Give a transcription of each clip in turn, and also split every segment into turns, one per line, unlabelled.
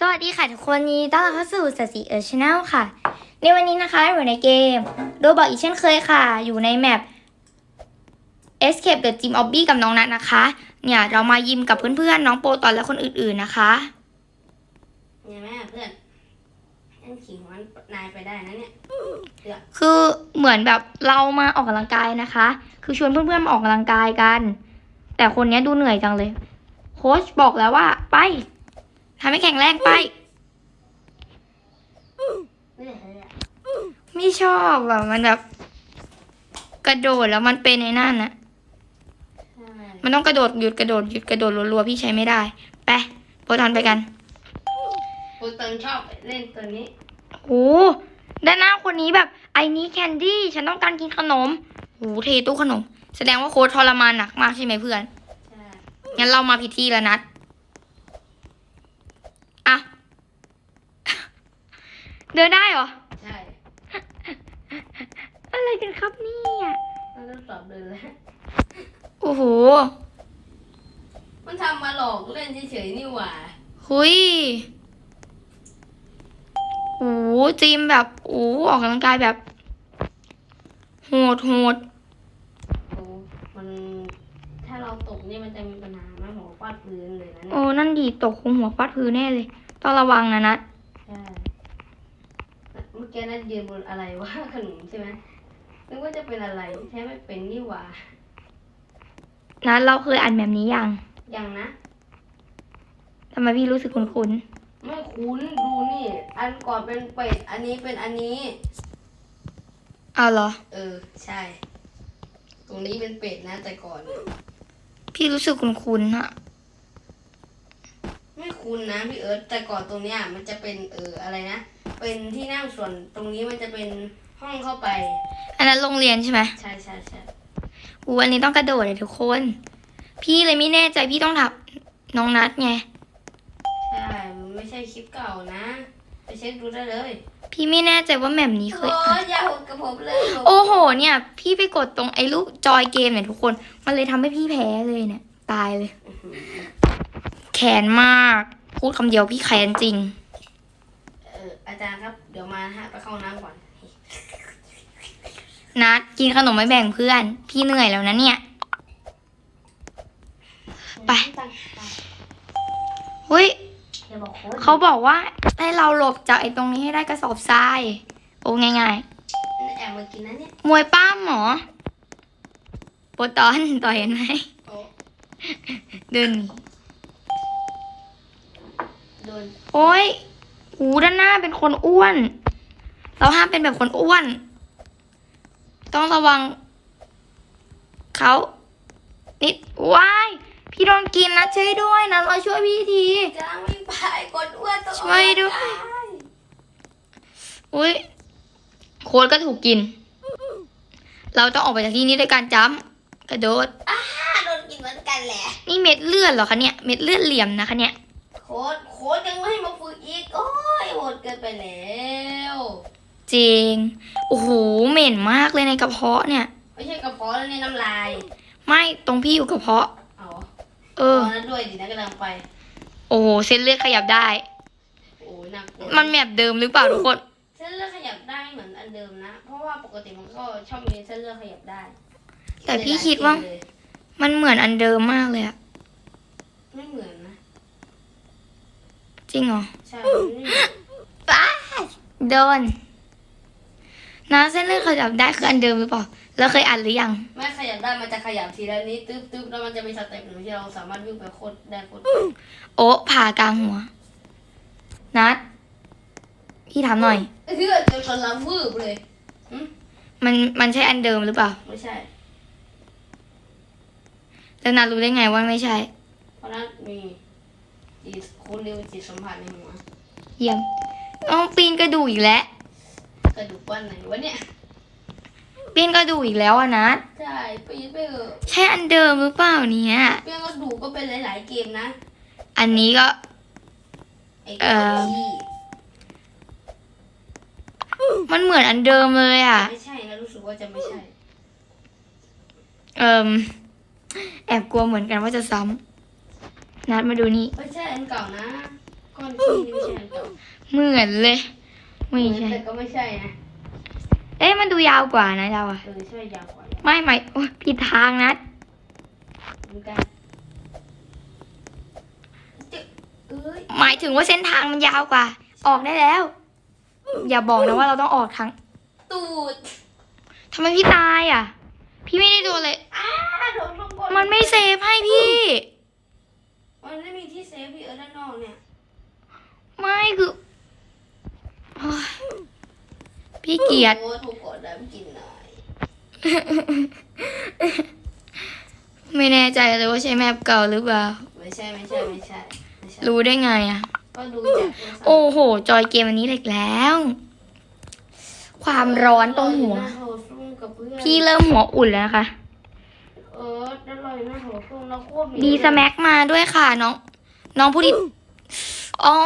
สวัสดีค่ะทุกคนยินดีต้อนรับเข้าสู่สสีเออร์ชแนลค่ะ ในวันนี้นะคะอยู่ในเกมโดบอกอีกเช่นเคยค่ะ อยู่ในแมป Escape the Gym Obby กับน้องนัทนะคะ เนี่ยเรามายิมกับเพื่อนๆ น้องโปรตอนและคนอื่นๆนะคะ
เนี่ยแม่เพื่อนฉันขิงมันนายไปได้นะเนี่ย
คือเหมือนแบบเรามาออกกำลังกายนะคะ คือชวนเพื่อนๆมาออกกำลังกายกัน แต่คนเนี้ยดูเหนื่อยจังเลย โค้ชบอกแล้วว่าไป ทำให้แข็งแรงไป
ไม่ได้เลยอะ
ไม่ชอบแบบมันแบบ กระโดดแล้วมันเป็นในนั่นนะ
ใช่
มันต้องกระโดดหยุดกระโดดหยุดกระโดดรัวๆพี่ใช้ไม่ได้ ไปโปรตอนไปกัน
กูเตินชอบเล่นตัวนี้
โอ้ด้านหน้าคนนี้แบบไอ้นี้แคนดี้ฉันต้องการกินขนมโอ้เทตู้ขนม แสดงว่าโค้ดทรมานหนักมากใช่ไหมเพื่อน
ใช่
งั้นเรามาผิดที่แล้วนัดอะ เดินได้เหรอ
ใช่
อะไรกันครับเนี่ย
มันทดสอบเดินแล้ว
โอ้โห
มันทำมาหลอกเล่นเฉยๆนี่หว่า
หุยโอ้โหจิมแบบโอ้โหออกกำลังกายแบบ โหดโหด
โอ้ มัน ถ้าเราตกนี่มันจะมีปัญหาไหมหัวฟาดพื้นเลยนะเนี่ย
โอ้นั่นดีตกคงหัวฟาดพื้นแน่เลย ต้องระวังนะนัด
ใช่เมื่อกี้นั่นยืนบนอะไรวะขนมใช่ไหมนึกว่าจะเป็นอะไรแท้ไม่เป็นนี่หว่า
นัดเราเคยอ่านแบบนี้ยัง
ยังนะ
ทำไมพี่รู้สึกคุ้น
ไม่คุ้นดูนี่ อันก่อนเป็นเป็ดอันนี้เป็นอันนี้
ๆเอาเหรอ
เออ ใช่ ตรงนี้เป็นเป็ดนะแต่ก่อนน่ะ
พี่รู้สึกคุ้นๆอะ
ไม่คุ้นนะพี่เอิร์ธแต่ก่อนตรงเนี้ยมันจะเป็นเอออะไรนะ เป็นที่นั่งส่วนตรงนี้มันจะเป็นห้องเข้าไป
อันนั้นโรงเรียนใช่ไหม
ใช่ใช่ใช่
อูอันนี้ต้องกระโดดเลยทุกคน พี่เลยไม่แน่ใจพี่ต้องถับน้องนัดไง
ใช่มันไม่ใช่คลิปเก่านะ ไปเช็คดูได้เลย
พี่ไม่แน่ใจว่าแมปนี้เค
โอ้
ยอ่าน
ยอย่าหดกับผมเลยผม
โอ้โห เนี่ย พี่ไปกดตรงไอ้ลูกจอยเกมเนี่ยทุกคน มันเลยทำให้พี่แพ้เลยเนี่ย ตายเลย แขนมาก พูดคำเดียวพี่แขนจริง
เอออาจารย์ครับ เดี๋ยวมาฮะไปเข้าห้องน้ำก่อน
นัดกินขนมไม่แบ่งเพื่อน พี่เหนื่อยแล้วนะเนี่ย ไป เฮ้ย
อย่าบอกโค้ด
เขาบอกว่าให้เราหลบจากไอ้ตรงนี้ให้ได้กระสอบทราย โอ้ง่าย
แอบมากินนะเนี่ย
ๆ มวยป้ามเหรอโปรตอนต่อยเห็นไหม
โอ้
เดินหนี
โดน
โอ้ยหู ด้านหน้าเป็นคนอ้วน เราห้ามเป็นแบบคนอ้วน ต้องระวังเขานิดว้ายพี่โดนกินนะช่วยด้วยนะมาช่วยพี่ที
กำลังวิ่งไปกดอ้วนตัว
ช่วยด้วยอุ้ยโค้ดก็ถูกกิน เราต้องออกไปจากที่นี้ด้วยการจ้ำกระโดด
อ่าโดนกินเหมือนกันแหละ
นี่เม็ดเลือดเหรอคะเนี่ย เม็ดเลือดเหลี่ยมนะคะเนี่ย
โค้ดโค้ดยังไม่ให้มาฝึกอีก โอ้ยโหดเกินไปแล้ว
จริง โอ้โห เหม็นมากเลยในกระเพาะเนี่ย
ไม่ใช่กระเพาะแล้วนี่น้ำลาย
ไม่ตรงพี่อยู่กระเพาะ
เอา
เออ
นั่นด้วยดินะกำลังไป
โอ้โหเส้นเลือดขยับได้
โอ้ยน่ากลัว
มันแบบเดิมหรือเปล่าทุกคน
เส้นเลือดขยับได้เหมือนอันเดิมนะ เพราะว่าปกติมันก็ชอบมีเส้นเลือดขยับได้
แต่พี่คิดว่า
เลย
มันเหมือนอันเดิมมากเลยอะ
ไม่เหมือนนะ
จริงเหรอ
ใช่มันไม่เหมือน
โดน น้ำเส้นเลือดขยับได้คืออันเดิมหรือเปล่าแล้วเคยอ่านหรือยัง
ไม่ขยับได้มันจะขยับทีละนิดตึ๊บตึ๊บแล้วมันจะมีสเต็ปหนึ่งที่เราสามารถวิ่งไปโคตรได้โคตร
โอ้ผ่ากลางหัว นัด พี่ถามหน่อย
เฮ้ยจนกำลังวืบเลยหึ
มันมันใช่อันเดิมหรือเปล่า
ไม่ใช่
แล้วนัดรู้ได้ไงว่าไม่ใช่
เพราะนั้นมี จิตคุณเรียกว่าจิตสัมผัสในหัว
เยี่ยมเอาปีนกระดูกอีกแล้ว
กระดูกก้อนไหนวะเนี่ย
ปีนกระดูกอีกแล้วอะนัด
ใช่ปีนไปเถอะ
ใช่อันเดิมหรือเปล่าเนี่ย
เปียงกระดูกก็เป็นหลาย ๆ เกมนะ
อันนี้ก็
ไอ้
เอ่อ
ที่
มันเหมือนอันเดิมเลยอะ
ไม่ใช่นะรู้สึกว่าจะไม่ใช่
เอิมแอบกลัวเหมือนกันว่าจะซ้ำ นัดมาดูนี่
ไม่ใช่อันเก่านะก็มันที่ไม่ใช่อันเก่า
เหมือนเลย ไม่ใช่
แต่ก็ไม่ใช่นะ
เอ๊ะมันดูยาวกว่านะเราอะ
เออใช่ยาวกว่า
ไม่ไม่โอ๊ยผิดทางนะ
เหมือนกันจึ๊กเอ้ย
หมายถึงว่าเส้นทางมันยาวกว่า ออกได้แล้ว อย่าบอกนะว่าเราต้องออกทาง
ตูด
ทำไมพี่ตายอะ พี่ไม่ได้โดนเลย
อ้าโดนลงบ
มันไม่เซฟให้พี่
มันไม่มีที่เซฟพี่เออด้านนอกเนี่ย
ไม่คือโอ๊ยพี่เกลียด
โอ้ถูกกดน้ำกินหน่อย
ไม่แน่ใจเลยว่าใช่แมปเก่าหรือเปล่า
ไม่ใช่ไม่ใช่ไม่ใช่ไม่ใช่
รู้ได้ไงอะ
ก็ดูจากโทรศัพท์
โอ้โห จอยเกมอันนี้เหล็กแล้ว ความร้อนตรงหัว
โทรซุ่มกับเพื่อน
พี่เริ่มหัวอุ่นแล้วนะคะ
เออแล้วลอยหน้าโทรซุ่มแล้วโคตร
ดีสแม็กมาด้วยค่ะน้อง น้องผู้ที่อ๋อ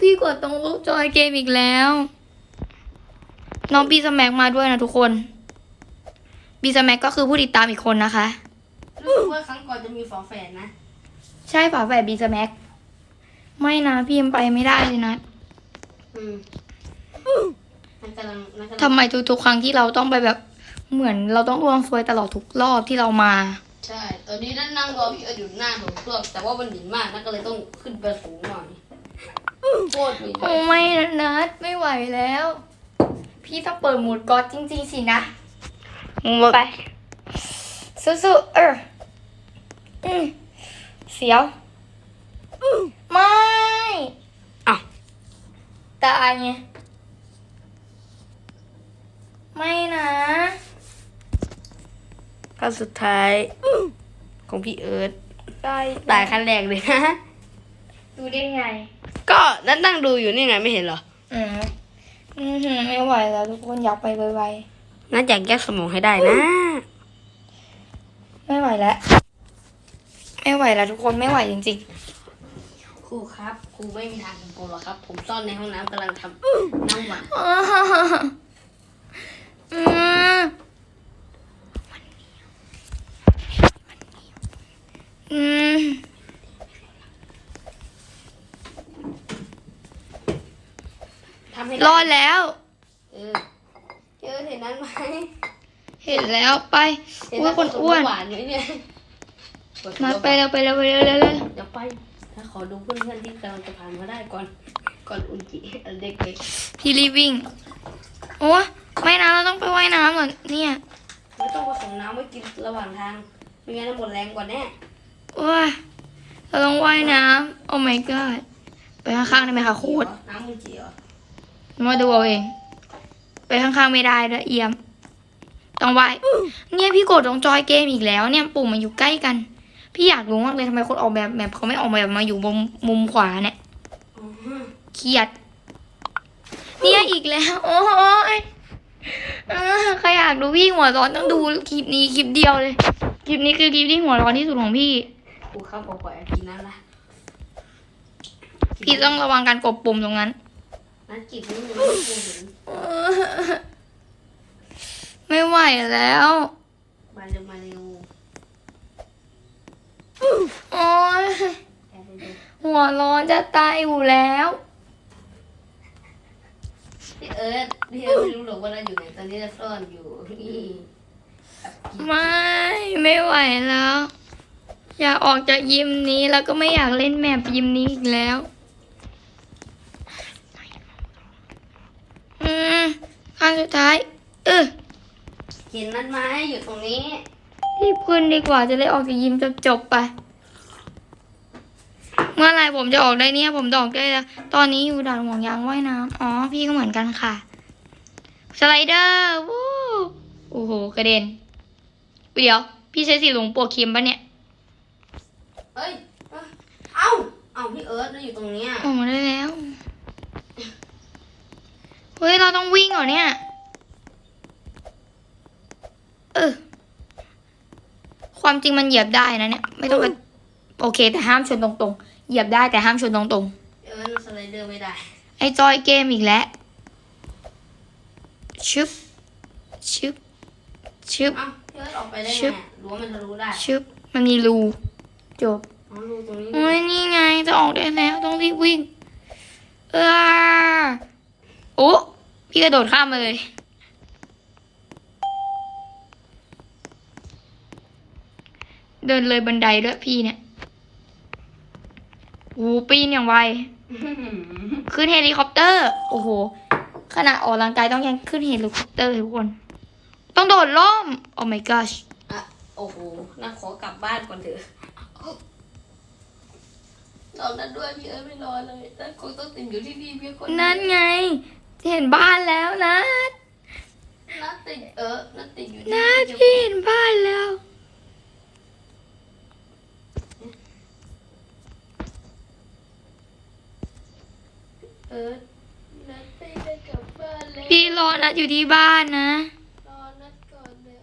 พี่กดตรงรูปจอยเกมอีกแล้ว น้องบีสแม็กมาด้วยนะทุกคนบีสแม็กก็คือผู้ติดตามอีกคนนะคะ
รู้สึกว่าครั้งก่อนจะมีฝาแฝดนะ
ใช่ฝาแฝดบีสแม็กไม่นะพี่ยังไปไม่ได้เลยนะ
อืมมันกำลังมันกำลัง
ทำไมทุกๆครั้งที่เราต้องไปแบบ เหมือนเราต้องรวงซวยตลอดทุกรอบที่เรามา
ใช่ ตอนนี้นั่นนั่งรอพี่เอิร์ธอยู่หน้าโถส้วมแต่ว่ามันหนินมากนั่นก็เลยต้องขึ้นไปสูงหน่อยโคตรหนิน
โอ้ไม่นะนัดไม่ไหวแล้ว พี่ต้องเปิดโหมดก๊อตจริง ๆ สินะ ไปสู้ๆเอออืมเสียวไม่
อ้าว
ตายไงไม่นะ
ขั้นสุดท้ายของพี่เอิร์ธ
ตาย
ตายขั้นแรกเลยนะ
ดูได้ไง
ก็นั่งนั่งดูอยู่นี่ไงไม่เห็นเหรอ
อืมอือหือไม่ไหวแล้วทุกคนอยากไปไว
น่าจะแยกสมองให้ได้นะ
ๆไม่ไหวแล้ว ไม่ไหวแล้วทุกคนไม่ไหวจริง
ครูครับครูไม่มีทางของผมหรอกครับ ผมซ่อนในห้องน้ำกำลังทำน้ำหวาน
ๆอืมอืม
ทำให้
รอดแล้ว
เออเจอเห็นนั้นไหม
เห็นแล้วไป
เห็น
อ้วนคนอ้วน
หวานอยู่เนี่ย
นัดไปเร็วไปเร็วไปเร็วเร็วเร็ว
เดี๋ยวไป ถ้าขอดูเพื่อนๆที่กำลังจะผ่านมาได้ก่อน ก่อนอุนจิเด็กเล็ก
พี่รีบวิ่งโอ้ไม่นะเราต้องไปว่ายน้ำเหรอเนี่ย
ๆไม่ต้องผสมน้ำไว้กินระหว่างทางไม่งั้นจะหมดแรงกว่าแน่
โอ้ยเราต้องว่ายน้ำโอ้ my god ไปข้างๆได้ไหมคะโค้ด
น้ำอุนจิเหรอ
มาดูเอาเอง ไปข้างๆไม่ได้ด้วยเอี่ยม ต้องว่ายเนี่ยพี่กดตรงจอยเกมอีกแล้วเนี่ยปุ่มมันอยู่ใกล้กัน พี่อยากรู้มากเลยทำไมคนออกแบบแบบเขาไม่ออกแบบมาอยู่มุมมุมขวาเนี่ย
อ๋อ
เครียด เนี่ยอีกแล้ว โอ้ยเออใครอยากดูพี่หัวร้อนต้องดูคลิปนี้คลิปเดียวเลย คลิปนี้คือคลิปที่หัวร้อนที่สุดของพี่
ครูครับบอกว่ากินน้ำละ
พี่ต้องระวังการกดปุ่มตรงนั้น
น้ำจิบนี่มันไม่ครูเห็น
ไม่ไหวแล้ว
มาเร็วมาเร็ว
โอ้ย
แอบไปดู
หัวร้อนจะตายอยู่แล้ว
พี่เอิร์ธพี่เอิร์ธไม่รู้หรอกว่าเราอยู่ไหนตอนนี้เราซ่อนอยู่นี่แอบกิน
ไม่ ไม่ไหวแล้ว อยากออกจากยิมนี้แล้วก็ไม่อยากเล่นแมปยิมนี้อีกแล้ว อืม ครั้งสุดท้าย เออ
เห็นนั้นไหมอยู่ตรงนี้
รีบขึ้นดีกว่าจะได้ออกจากยิมจบจบๆไป เมื่อไหรผมจะออกได้เนี่ย ผมจะออกได้แล้วตอนนี้อยู่ด่านห่วงยางว่ายน้ำอ๋อ พี่ก็เหมือนกันค่ะ สไลเดอร์วู้โอ้โห กระเด็น เดี๋ยว พี่ใช้สีหลวงปวกเค็มปะเนี่ย
เอ้ย เอ้า เอ้าพี่เอิร์ธเราอยู่ตรงเนี้ย
ออกมาได้แล้ว เฮ้ย เราต้องวิ่งเหรอเนี่ย เออ ความจริงมันเหยียบได้นะเนี่ย ไม่ต้องไปโอเค แต่ห้ามชนตรงๆ เหยียบได้แต่ห้ามชนตรง
เอิร์ธมันสไลเดอร์ไม่ได้
ๆไอ้จอยเกมอีกแล้ว ชึบ ชึบ ชึบ
เอ้าพี่เอิร์ธออกไปได้
ชึ
ไง
บ
รู้ว่ามันจะรู้ได้
ชึบ มันมีรู จบ
อ๋อรูตรงนี้
โอ้ยนี่ไงจะออกได้แล้วต้องรีบวิ่ง เออโอ้ พี่กระโดดข้ามมาเลยเดินเลยบันไดด้วยพี่เนี่ยโอ้ปีนอย่างไว ขึ้นเฮลิคอปเตอร์ โอ้โห ขณะออกกำลังกายต้องยังขึ้นเฮลิคอปเตอร์เลยทุกคน ต้องโดดล่ม โอ้ my gosh
อะโอ้โหน่าขอกลับบ้านก่อนเถอะรอนั้นด้วยพี่เอิร์ธไม่รอเลยนั่นคงต้องติดอยู่ที่นี่เพียงคนเดียว
นั่นไง เห็นบ้านแล้วนะ
นัดติดเออนัดติดอยู่ที่
นะ
นี่
พี่เห็นบ้านแล้ว
เออนัดไม่ได้กลับบ้านเลย
พี่รอนัดอยู่ที่บ้านนะ
รอนัดก่อนเดี๋ยว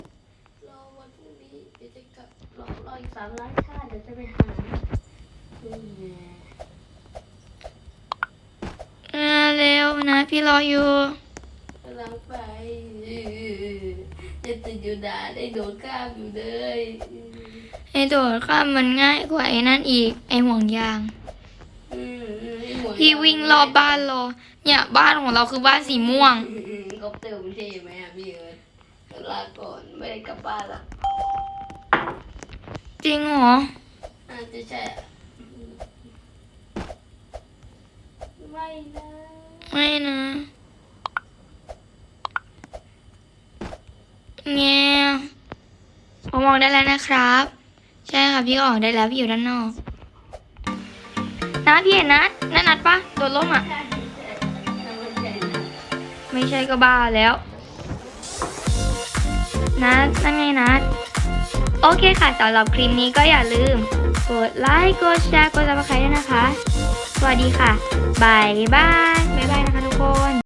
รอวันพรุ่งนี้เดี๋ยวจะกลับรอรออีกสามล้านชาติเดี๋ยวจะไปหาอืมแหม่
อ่าเร็วนะ พี่รออยู่
กำลังไปจะติดอยู่ด่านได้โดดข้ามอยู่เลย
ไอ้โดดข้ามมันง่ายกว่าไอ้นั่นอีก ไอ้ห่วงยาง
อืมอืมไอ้หั
พี่วิ่งรอบบ้านรอเนี่ยบ้านของเราคือบ้านสีม่วง
อืมอืมก็เติมเท่ไหมอะพี่เอิร์ธลาก่อนไม่ได้กลับบ้านละ
จริงเหรอ
อาจจะใช่อะไม่นะ
ไม่นะเนี่ยผมมองได้แล้วนะครับ ใช่ค่ะพี่ก็ออกได้แล้วพี่อยู่ด้านนอกนะพี่เห็นนัดนั่นนัดปะโดนล้มอะ
ไมใช่นะ
ไม่ใช่ก็บ้าแล้ว นัดนั่นไงนัดโอเคค่ะสำหรับคลิปนี้ก็อย่าลืม กดไลค์ กดแชร์ กดซับสไครต์ด้วยนะคะ สวัสดีค่ะบายบายบายบายนะคะทุกคน